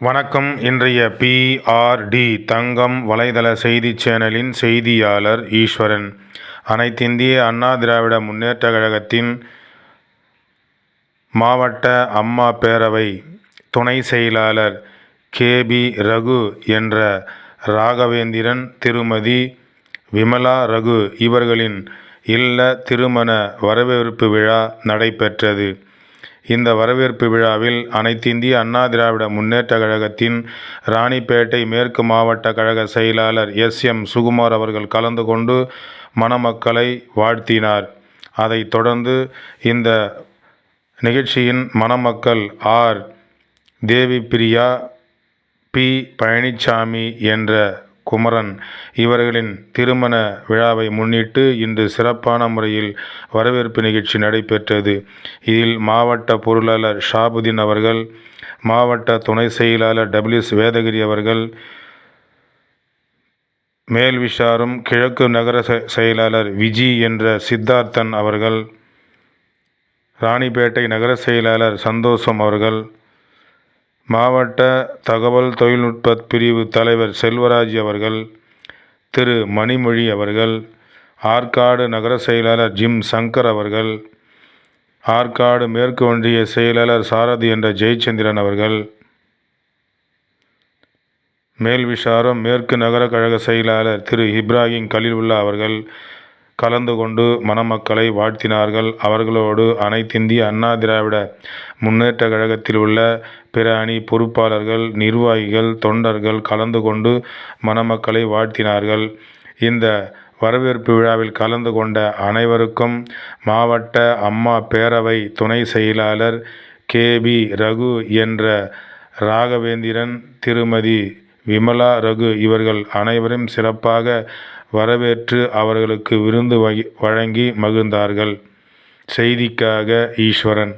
வணக்கம். இன்றைய பிஆர்டி தங்கம் வலைதள செய்தி சேனலின் செய்தியாளர் ஈஸ்வரன். அனைத்திந்திய அண்ணா திராவிட முன்னேற்ற கழகத்தின் மாவட்ட அம்மா பேரவை துணை செயலாளர் கேபி ரகு என்ற ராகவேந்திரன் திருமதி விமலா ரகு இவர்களின் இல்ல திருமண வரவேற்பு விழா நடைபெற்றது. இந்த வரவேற்பு விழாவில் அனைத்திந்திய அண்ணா திராவிட முன்னேற்ற கழகத்தின் ராணிப்பேட்டை மேற்கு மாவட்ட கழக செயலாளர் எஸ் எம் சுகுமார் அவர்கள் கலந்து கொண்டு மணமக்களை வாழ்த்தினார். அதைத் தொடர்ந்து இந்த நிகழ்ச்சியின் மணமக்கள் ஆர். தேவி பிரியா பி. பழனிச்சாமி என்ற குமரன் இவர்களின் திருமண விழாவை முன்னிட்டு இன்று சிறப்பான முறையில் வரவேற்பு நிகழ்ச்சி நடைபெற்றது. இதில் மாவட்ட பொருளாளர் ஷாபுதீன் அவர்கள் மாவட்ட துணை செயலாளர் டபிள்யூஎஸ் வேதகிரி அவர்கள் மேல் விஷாரும் கிழக்கு நகர செ- செயலாளர் விஜி என்ற சித்தார்த்தன் அவர்கள் ராணிப்பேட்டை நகர செயலாளர் சந்தோஷம் அவர்கள் மாவட்ட தகவல் தொழில்நுட்ப பிரிவு தலைவர் செல்வராஜ் அவர்கள் திரு. மணிமொழி அவர்கள் ஆற்காடு நகர செயலாளர் ஜிம் சங்கர் அவர்கள் ஆற்காடு மேற்கு ஒன்றிய செயலாளர் சாரதி என்ற ஜெயச்சந்திரன் அவர்கள் மேல்விசாரம் மேற்கு நகர கழக செயலாளர் திரு. இப்ராஹிம் கலீலுல்லா அவர்கள் கலந்து கொண்டு மணமக்களை வாழ்த்தினார்கள். அவர்களோடு அனைத்திந்திய அண்ணா திராவிட முன்னேற்ற கழகத்தில் உள்ள பிற அணி பொறுப்பாளர்கள் நிர்வாகிகள் தொண்டர்கள் கலந்து கொண்டு மணமக்களை வாழ்த்தினார்கள். இந்த வரவேற்பு விழாவில் கலந்து கொண்ட அனைவருக்கும் மாவட்ட அம்மா பேரவை துணை செயலாளர் கேபி ரகு என்ற ராகவேந்திரன் திருமதி விமலா ரகு இவர்கள் அனைவரும் சிறப்பாக வரவேற்று அவர்களுக்கு விருந்து வழங்கி மகிழ்ந்தார்கள். செய்திக்காக ஈஸ்வரன்.